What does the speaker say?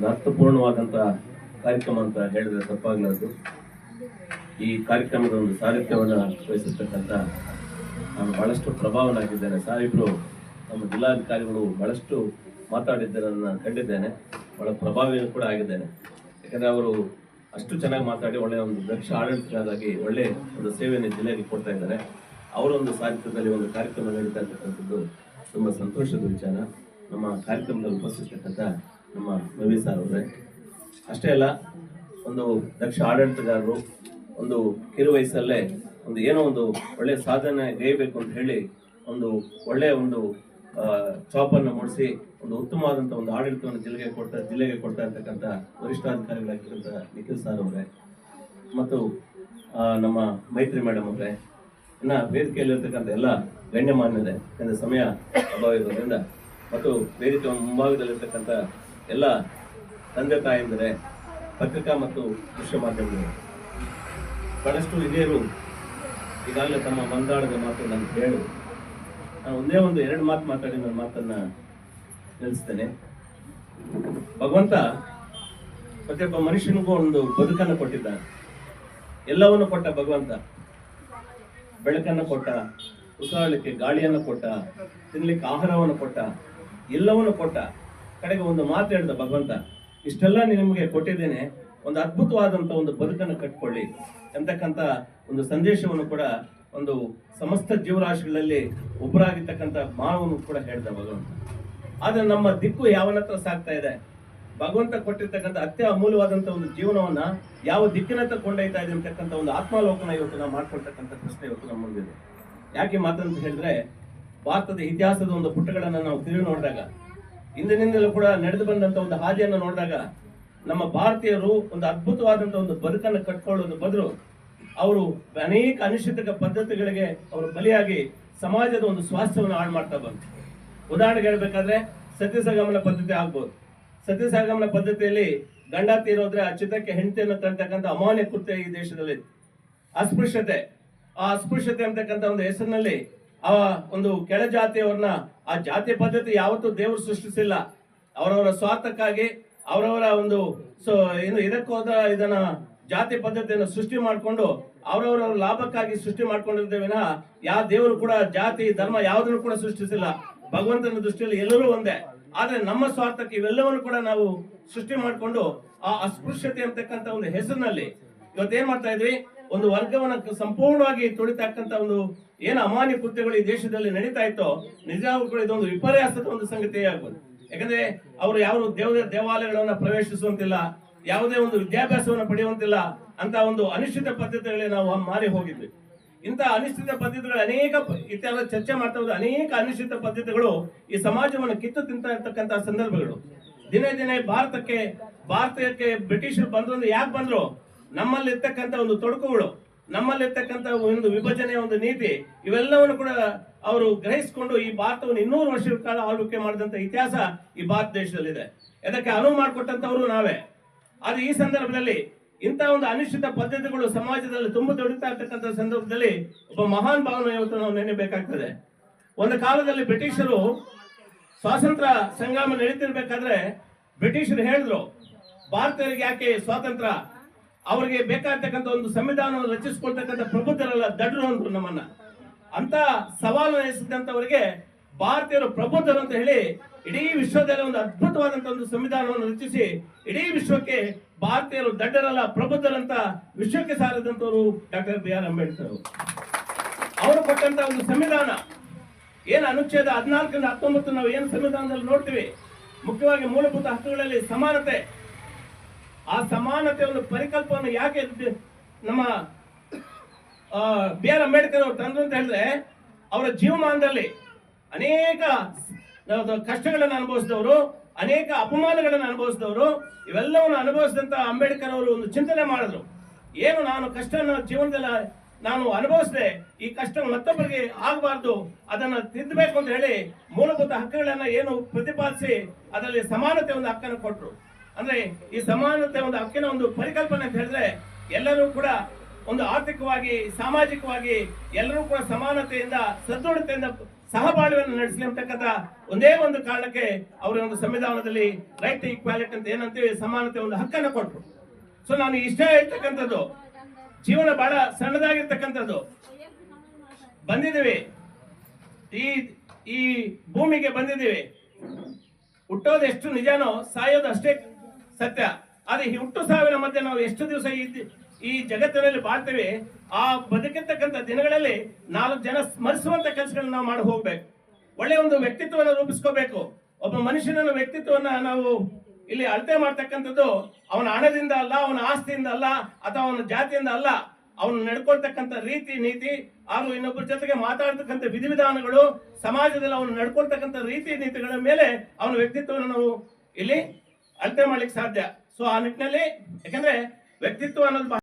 ಒಂದು ಅರ್ಥಪೂರ್ಣವಾದಂಥ ಕಾರ್ಯಕ್ರಮ ಅಂತ ಹೇಳಿದ್ರೆ ತಪ್ಪಾಗಲಾರದು. ಈ ಕಾರ್ಯಕ್ರಮದ ಒಂದು ಸಾರಥ್ಯವನ್ನು ವಹಿಸಿರ್ತಕ್ಕಂಥ ನಾನು ಬಹಳಷ್ಟು ಪ್ರಭಾವನಾಗಿದ್ದೇನೆ. ಸಾಹೇಬರು ನಮ್ಮ ಜಿಲ್ಲಾಧಿಕಾರಿಗಳು ಬಹಳಷ್ಟು ಮಾತಾಡಿದ್ದನ್ನು ನಾನು ಕಂಡಿದ್ದೇನೆ. ಬಹಳ ಪ್ರಭಾವಿ ಕೂಡ ಆಗಿದ್ದೇನೆ. ಯಾಕಂದರೆ ಅವರು ಅಷ್ಟು ಚೆನ್ನಾಗಿ ಮಾತಾಡಿ ಒಳ್ಳೆಯ ಒಂದು ದಕ್ಷ ಆಡಳಿತಗಾರರಾಗಿ ಒಳ್ಳೆಯ ಒಂದು ಸೇವೆಯನ್ನು ಜಿಲ್ಲೆಯಲ್ಲಿ ಕೊಡ್ತಾ ಇದ್ದಾರೆ. ಅವರೊಂದು ಸಾಹಿತ್ಯದಲ್ಲಿ ಒಂದು ಕಾರ್ಯಕ್ರಮ ನಡೀತಾ ಇರ್ತಕ್ಕಂಥದ್ದು ತುಂಬ ಸಂತೋಷದ ವಿಚಾರ. ನಮ್ಮ ಕಾರ್ಯಕ್ರಮದಲ್ಲಿ ಉಪಸ್ಥಿತಕ್ಕಂಥ ನಮ್ಮ ರವಿ ಸರ್ ಅವರೇ. ಅಷ್ಟೇ ಅಲ್ಲ, ಒಂದು ದಕ್ಷ ಆಡಳಿತಗಾರರು, ಒಂದು ಕಿರು ವಯಸ್ಸಲ್ಲೇ ಒಂದು ಏನೋ ಒಂದು ಒಳ್ಳೆಯ ಸಾಧನೆ ಗೈಬೇಕು ಅಂತ ಹೇಳಿ ಒಂದು ಒಳ್ಳೆಯ ಒಂದು ಚಾಪನ್ನು ಮೂಡಿಸಿ ಒಂದು ಉತ್ತಮವಾದಂಥ ಒಂದು ಆಡಳಿತವನ್ನು ಜಿಲ್ಲೆಗೆ ಕೊಡ್ತಾ ಜಿಲ್ಲೆಗೆ ಕೊಡ್ತಾ ಇರ್ತಕ್ಕಂಥ ವರಿಷ್ಠಾಧಿಕಾರಿಗಳಾಗಿರುವಂಥ ನಿಖಿಲ್ ಸರ್ ಅವರೇ. ಮತ್ತು ನಮ್ಮ ಮೈತ್ರಿ ಮೇಡಮ್ ಅವರೇ. ಇನ್ನು ವೇದಿಕೆಯಲ್ಲಿರ್ತಕ್ಕಂಥ ಎಲ್ಲ ಗಣ್ಯಮಾನ್ಯರೇ. ಯಾಕಂದ್ರೆ ಸಮಯ ಅಭಾವ ಇರೋದ್ರಿಂದ, ಮತ್ತು ವೇದಿಕೆ ಮುಂಭಾಗದಲ್ಲಿರ್ತಕ್ಕಂಥ ಎಲ್ಲ ತಂದೆ ತಾಯಂದರೆ ಪತ್ರಿಕಾ ಮತ್ತು ದೃಶ್ಯ ಮಾಧ್ಯಮಗಳು. ಬಹಳಷ್ಟು ಹಿರಿಯರು ಈಗಾಗಲೇ ತಮ್ಮ ಮಂದಾಳದ ಮಾತು ನಾನು ಹೇಳು ನಾನು ಒಂದೇ ಒಂದು ಎರಡು ಮಾತು ಮಾತಾಡಿ ನನ್ನ ಮಾತನ್ನು ನಿಲ್ಲಿಸ್ತೇನೆ. ಭಗವಂತ ಪ್ರತಿಯೊಬ್ಬ ಮನುಷ್ಯನಿಗೂ ಒಂದು ಬದುಕನ್ನು ಕೊಟ್ಟಿದ್ದಾನೆ. ಎಲ್ಲವನ್ನು ಕೊಟ್ಟ ಭಗವಂತ, ಬೆಳಕನ್ನು ಕೊಟ್ಟ, ಉಸಿರಾಡಲಿಕ್ಕೆ ಗಾಳಿಯನ್ನು ಕೊಟ್ಟ ತಿನ್ನಲಿಕ್ಕೆ ಆಹಾರವನ್ನು ಕೊಟ್ಟ, ಎಲ್ಲವನ್ನು ಕೊಟ್ಟ ಕಡೆಗೆ ಒಂದು ಮಾತು ಹೇಳ್ದ ಭಗವಂತ, ಇಷ್ಟೆಲ್ಲ ನಿಮಗೆ ಕೊಟ್ಟಿದ್ದೇನೆ, ಒಂದು ಅದ್ಭುತವಾದಂತ ಒಂದು ಬದುಕನ್ನು ಕಟ್ಕೊಳ್ಳಿ ಎಂತಕ್ಕಂತ ಒಂದು ಸಂದೇಶವನ್ನು ಕೂಡ ಒಂದು ಸಮಸ್ತ ಜೀವರಾಶಿಗಳಲ್ಲಿ ಒಬ್ಬರಾಗಿರ್ತಕ್ಕಂಥ ಮಾನವನು ಕೂಡ ಹೇಳ್ದ ಭಗವಂತ. ಆದರೆ ನಮ್ಮ ದಿಕ್ಕು ಯಾವನತ್ರ ಸಾಗ್ತಾ ಇದೆ? ಭಗವಂತ ಕೊಟ್ಟಿರ್ತಕ್ಕಂಥ ಅತ್ಯ ಅಮೂಲ್ಯವಾದಂತ ಒಂದು ಜೀವನವನ್ನ ಯಾವ ದಿಕ್ಕಿನತ್ತ ಕೊಂಡೊಯ್ತಾ ಇದೆ ಅಂತಕ್ಕಂಥ ಒಂದು ಆತ್ಮಾಲೋಕನ ಇವತ್ತು ನಾವು ಮಾಡ್ಕೊಳ್ತಕ್ಕಂಥ ಪ್ರಶ್ನೆ ಇವತ್ತು ನಮ್ಮ ಮುಂದಿದೆ. ಯಾಕೆ ಮಾತಂತ ಹೇಳಿದ್ರೆ, ಭಾರತದ ಇತಿಹಾಸದ ಒಂದು ಪುಟಗಳನ್ನ ನಾವು ತಿರುಗಿ ನೋಡಿದಾಗ ಇಂದಿನಿಂದಲೂ ಕೂಡ ನಡೆದು ಬಂದಂತ ಒಂದು ಹಾದಿಯನ್ನು ನೋಡಿದಾಗ ನಮ್ಮ ಭಾರತೀಯರು ಒಂದು ಅದ್ಭುತವಾದಂತ ಒಂದು ಬದುಕನ್ನು ಕಟ್ಕೊಳ್ಳೋದು ಬದಲು ಅವರು ಅನೇಕ ಅನಿಶ್ಚಿತ ಪದ್ಧತಿಗಳಿಗೆ ಅವರು ಬಲಿಯಾಗಿ ಸಮಾಜದ ಒಂದು ಸ್ವಾಸ್ಥ್ಯವನ್ನು ಹಾಳು ಮಾಡ್ತಾ ಬಂತು ಉದಾಹರಣೆಗೆ ಹೇಳ್ಬೇಕಾದ್ರೆ ಸತ್ಯಸಗಮನ ಪದ್ಧತಿ ಆಗ್ಬೋದು. ಸತ್ಯಸಗಮನ ಪದ್ಧತಿಯಲ್ಲಿ ಗಂಡ ತೀರೋದ್ರೆ ಆ ಚಿತ್ರಕ್ಕೆ ಹೆಂಡತಿಯನ್ನು ತರ್ತಕ್ಕಂಥ ಅಮಾನ್ಯ ಕೃತ್ಯ ಈ ದೇಶದಲ್ಲಿ ಅಸ್ಪೃಶ್ಯತೆ. ಆ ಅಸ್ಪೃಶ್ಯತೆ ಅಂತಕ್ಕಂಥ ಒಂದು ಹೆಸರಿನಲ್ಲಿ ಆ ಒಂದು ಕೆಳ ಜಾತಿಯವ್ರನ್ನ, ಆ ಜಾತಿ ಪದ್ಧತಿ ಯಾವತ್ತೂ ದೇವರು ಸೃಷ್ಟಿಸಿಲ್ಲ. ಅವರವರ ಸ್ವಾರ್ಥಕ್ಕಾಗಿ, ಅವರವರ ಒಂದು ಸೊ, ಏನು ಇದಕ್ಕೋದ ಇದನ್ನ ಜಾತಿ ಪದ್ಧತಿಯನ್ನು ಸೃಷ್ಟಿ ಮಾಡಿಕೊಂಡು, ಅವರವರ ಲಾಭಕ್ಕಾಗಿ ಸೃಷ್ಟಿ ಮಾಡ್ಕೊಂಡಿರ್ತೇವೆ ವಿನಃ ಯಾವ ದೇವರು ಕೂಡ ಜಾತಿ, ಧರ್ಮ ಯಾವುದನ್ನು ಕೂಡ ಸೃಷ್ಟಿಸಿಲ್ಲ. ಭಗವಂತನ ದೃಷ್ಟಿಯಲ್ಲಿ ಎಲ್ಲರೂ ಒಂದೇ. ಆದ್ರೆ ನಮ್ಮ ಸ್ವಾರ್ಥಕ್ಕೆ ಇವೆಲ್ಲವನ್ನು ಕೂಡ ನಾವು ಸೃಷ್ಟಿ ಮಾಡಿಕೊಂಡು, ಆ ಅಸ್ಪೃಶ್ಯತೆ ಅಂತಕ್ಕಂಥ ಒಂದು ಹೆಸರಿನಲ್ಲಿ ಇವತ್ತೇನ್ ಮಾಡ್ತಾ ಇದ್ವಿ? ಒಂದು ವರ್ಗವನ್ನ ಸಂಪೂರ್ಣವಾಗಿ ತುಳಿತಕ್ಕಂತ ಒಂದು ಏನು ಅಮಾನ್ಯ ಕೃತ್ಯಗಳು ಈ ದೇಶದಲ್ಲಿ ನಡೀತಾ ಇತ್ತೋ ನಿಜವಾಗ್ಲೂ ಕೂಡ ಇದೊಂದು ವಿಪರ್ಯಾಸದ ಒಂದು ಸಂಗತಿ ಆಗ್ಬೋದು. ಯಾಕಂದ್ರೆ ಅವರು ಯಾವ ದೇವ ದೇವಾಲಯಗಳನ್ನ ಪ್ರವೇಶಿಸುವಂತಿಲ್ಲ, ಯಾವುದೇ ಒಂದು ವಿದ್ಯಾಭ್ಯಾಸವನ್ನು ಪಡೆಯುವಂತಿಲ್ಲ, ಅಂತ ಒಂದು ಅನಿಶ್ಚಿತ ಪದ್ಧತಿಗಳೇ ನಾವು ಮಾರಿ ಹೋಗಿದ್ವಿ. ಇಂತಹ ಅನಿಶ್ಚಿತ ಪದ್ಧತಿಗಳು ಅನೇಕ ಇತ್ಯಾದ ಚರ್ಚೆ ಮಾಡ್ತಾ ಹೋದ ಅನೇಕ ಅನಿಶ್ಚಿತ ಪದ್ಧತಿಗಳು ಈ ಸಮಾಜವನ್ನು ಕಿತ್ತು ತಿಂತ ಇರ್ತಕ್ಕಂಥ ಸಂದರ್ಭಗಳು. ದಿನೇ ದಿನೇ ಭಾರತಕ್ಕೆ ಭಾರತಕ್ಕೆ ಬ್ರಿಟಿಷರು ಬಂದ್ರು ಯಾಕೆ ಬಂದ್ರು? ನಮ್ಮಲ್ಲಿ ಇರ್ತಕ್ಕಂಥ ಒಂದು ತೊಡಕುಗಳು, ನಮ್ಮಲ್ಲಿರ್ತಕ್ಕಂಥ ಒಂದು ವಿಭಜನೆಯ ಒಂದು ನೀತಿ, ಇವೆಲ್ಲವನ್ನು ಕೂಡ ಅವರು ಗ್ರಹಿಸಿಕೊಂಡು ಈ ಭಾರತವನ್ನು ಇನ್ನೂರು ವರ್ಷದ ಕಾಲ ಆಳ್ವಿಕೆ ಮಾಡಿದಂತ ಇತಿಹಾಸ ಈ ಭಾರತ ದೇಶದಲ್ಲಿದೆ. ಇದಕ್ಕೆ ಅನುವು ಮಾಡಿಕೊಟ್ಟಂತವರು ನಾವೇ. ಆದರೆ ಈ ಸಂದರ್ಭದಲ್ಲಿ ಇಂಥ ಒಂದು ಅನಿಶ್ಚಿತ ಪದ್ಧತಿಗಳು ಸಮಾಜದಲ್ಲಿ ತುಂಬ ದೊಡ್ಡತಾ ಇರ್ತಕ್ಕಂಥ ಸಂದರ್ಭದಲ್ಲಿ ಒಬ್ಬ ಮಹಾನ್ ಭಾವನೆ ಇವತ್ತು ನಾವು ನೆನೆಯಬೇಕಾಗ್ತದೆ ಒಂದು ಕಾಲದಲ್ಲಿ ಬ್ರಿಟಿಷರು ಸ್ವಾತಂತ್ರ್ಯ ಸಂಗ್ರಾಮ ನಡೀತಿರ್ಬೇಕಾದ್ರೆ ಬ್ರಿಟಿಷರು ಹೇಳಿದ್ರು, ಭಾರತೀಯರಿಗೆ ಯಾಕೆ ಸ್ವಾತಂತ್ರ್ಯ? ಅವರಿಗೆ ಬೇಕಾಗ್ತಕ್ಕಂಥ ಒಂದು ಸಂವಿಧಾನವನ್ನು ರಚಿಸಿಕೊಳ್ತಕ್ಕಂಥ ಪ್ರಬುದ್ಧರಲ್ಲ ದಡ್ರು ಅಂದ್ರು ನಮ್ಮನ್ನ. ಅಂತ ಸವಾಲು ಎಸೆದಂತವರಿಗೆ ಭಾರತೀಯರು ಪ್ರಬುದ್ಧರು ಅಂತ ಹೇಳಿ ಇಡೀ ವಿಶ್ವದಲ್ಲಿ ಒಂದು ಅದ್ಭುತವಾದಂತ ಒಂದು ಸಂವಿಧಾನವನ್ನು ರಚಿಸಿ ಇಡೀ ವಿಶ್ವಕ್ಕೆ ಭಾರತೀಯರು ದಡ್ಡರಲ್ಲ ಪ್ರಬುದ್ಧರಂತ ವಿಶ್ವಕ್ಕೆ ಸಾರಿದಂತವರು ಡಾಕ್ಟರ್ ಬಿ ಆರ್ ಅಂಬೇಡ್ಕರ್ ಅವರು. ಅವರು ಕೊಟ್ಟಂತ ಒಂದು ಸಂವಿಧಾನ ಏನು ಅನುಚ್ಛೇದ ಹದಿನಾಲ್ಕರಿಂದ ಹತ್ತೊಂಬತ್ತು ನಾವು ಏನು ಸಂವಿಧಾನದಲ್ಲಿ ನೋಡ್ತೀವಿ, ಮುಖ್ಯವಾಗಿ ಮೂಲಭೂತ ಹಕ್ಕುಗಳಲ್ಲಿ ಸಮಾನತೆ ಆ ಸಮಾನತೆ ಒಂದು ಪರಿಕಲ್ಪನೆ ಯಾಕೆ ನಮ್ಮ ಬಿ ಆರ್ ಅಂಬೇಡ್ಕರ್ ಅವರು ತಂದ್ರು ಅಂತ ಹೇಳಿದ್ರೆ, ಅವರ ಜೀವಮಾನದಲ್ಲಿ ಅನೇಕ ಕಷ್ಟಗಳನ್ನು ಅನುಭವಿಸಿದವರು, ಅನೇಕ ಅಪಮಾನಗಳನ್ನು ಅನುಭವಿಸಿದವರು, ಇವೆಲ್ಲವನ್ನು ಅನುಭವಿಸಿದಂತ ಅಂಬೇಡ್ಕರ್ ಅವರು ಒಂದು ಚಿಂತನೆ ಮಾಡಿದ್ರು. ಏನು ನಾನು ಕಷ್ಟ ಜೀವನದಲ್ಲಿ ನಾನು ಅನುಭವಿಸಿದೆ, ಈ ಕಷ್ಟ ಮತ್ತೊಬ್ಬರಿಗೆ ಆಗಬಾರ್ದು, ಅದನ್ನ ತಿದ್ದಬೇಕು ಅಂತ ಹೇಳಿ ಮೂಲಭೂತ ಹಕ್ಕುಗಳನ್ನ ಏನು ಪ್ರತಿಪಾದಿಸಿ, ಅದರಲ್ಲಿ ಸಮಾನತೆ ಒಂದು ಹಕ್ಕನ್ನು ಕೊಟ್ಟರು ಅಂದ್ರೆ ಈ ಸಮಾನತೆ ಒಂದು ಹಕ್ಕಿನ ಒಂದು ಪರಿಕಲ್ಪನೆ ಅಂತ ಹೇಳಿದ್ರೆ ಎಲ್ಲರೂ ಕೂಡ ಒಂದು ಆರ್ಥಿಕವಾಗಿ, ಸಾಮಾಜಿಕವಾಗಿ ಎಲ್ಲರೂ ಕೂಡ ಸಮಾನತೆಯಿಂದ, ಸದೃಢತೆಯಿಂದ ಸಹಬಾಳ್ವೆಯನ್ನು ನಡೆಸಲಿ ಅಂತಕ್ಕಂಥ ಒಂದೇ ಒಂದು ಕಾರಣಕ್ಕೆ ಅವರ ಒಂದು ಸಂವಿಧಾನದಲ್ಲಿ ರೈಟ್ ಈಕ್ವಾಲಿಟಿ ಅಂತ ಏನಂತೀವಿ, ಸಮಾನತೆ ಒಂದು ಹಕ್ಕನ್ನು ಕೊಟ್ಟರು ಸೊ ನಾನು ಇಷ್ಟ ಇರ್ತಕ್ಕಂಥದ್ದು ಜೀವನ ಬಹಳ ಸಣ್ಣದಾಗಿರ್ತಕ್ಕಂಥದ್ದು. ಬಂದಿದ್ದೀವಿ. ಈ ಈ ಭೂಮಿಗೆ ಬಂದಿದ್ದೀವಿ. ಹುಟ್ಟೋದು ಎಷ್ಟು ನಿಜಾನೋ, ಸಾಯೋದು ಅಷ್ಟೇ ಸತ್ಯ. ಆದ್ರೆ ಈ ಹುಟ್ಟು ಸಾವಿನ ಮಧ್ಯೆ ನಾವು ಎಷ್ಟು ದಿವಸ ಈ ಜಗತ್ತಿನಲ್ಲಿ ಬಾಳ್ತೇವೆ, ಆ ಬದುಕಿರ್ತಕ್ಕಂಥ ದಿನಗಳಲ್ಲಿ ನಾಲ್ಕು ಜನ ಸ್ಮರಿಸುವಂತ ಕೆಲಸಗಳನ್ನ ನಾವು ಮಾಡಿ ಹೋಗ್ಬೇಕು. ಒಳ್ಳೆ ಒಂದು ವ್ಯಕ್ತಿತ್ವವನ್ನು ರೂಪಿಸ್ಕೋಬೇಕು. ಒಬ್ಬ ಮನುಷ್ಯನ ವ್ಯಕ್ತಿತ್ವವನ್ನ ನಾವು ಇಲ್ಲಿ ಅಳತೆ ಮಾಡ್ತಕ್ಕಂಥದ್ದು ಅವನ ಹಣದಿಂದ ಅಲ್ಲ, ಅವನ ಆಸ್ತಿಯಿಂದ ಅಲ್ಲ, ಅಥವಾ ಅವನ ಜಾತಿಯಿಂದ ಅಲ್ಲ. ಅವನು ನಡ್ಕೊಳ್ತಕ್ಕಂಥ ರೀತಿ, ನೀತಿ, ಹಾಗೂ ಇನ್ನೊಬ್ಬರ ಜೊತೆಗೆ ಮಾತಾಡ್ತಕ್ಕಂಥ ವಿಧಿವಿಧಾನಗಳು, ಸಮಾಜದಲ್ಲಿ ಅವನು ನಡ್ಕೊಳ್ತಕ್ಕಂಥ ರೀತಿ, ನೀತಿಗಳ ಮೇಲೆ ಅವನ ವ್ಯಕ್ತಿತ್ವವನ್ನು ನಾವು ಇಲ್ಲಿ ಅಳತೆ ಮಾಡ್ಲಿಕ್ಕೆ ಸಾಧ್ಯ. ಸೊ ಆ ನಿಟ್ಟಿನಲ್ಲಿ ಯಾಕಂದ್ರೆ ವ್ಯಕ್ತಿತ್ವ ಅನ್ನೋದು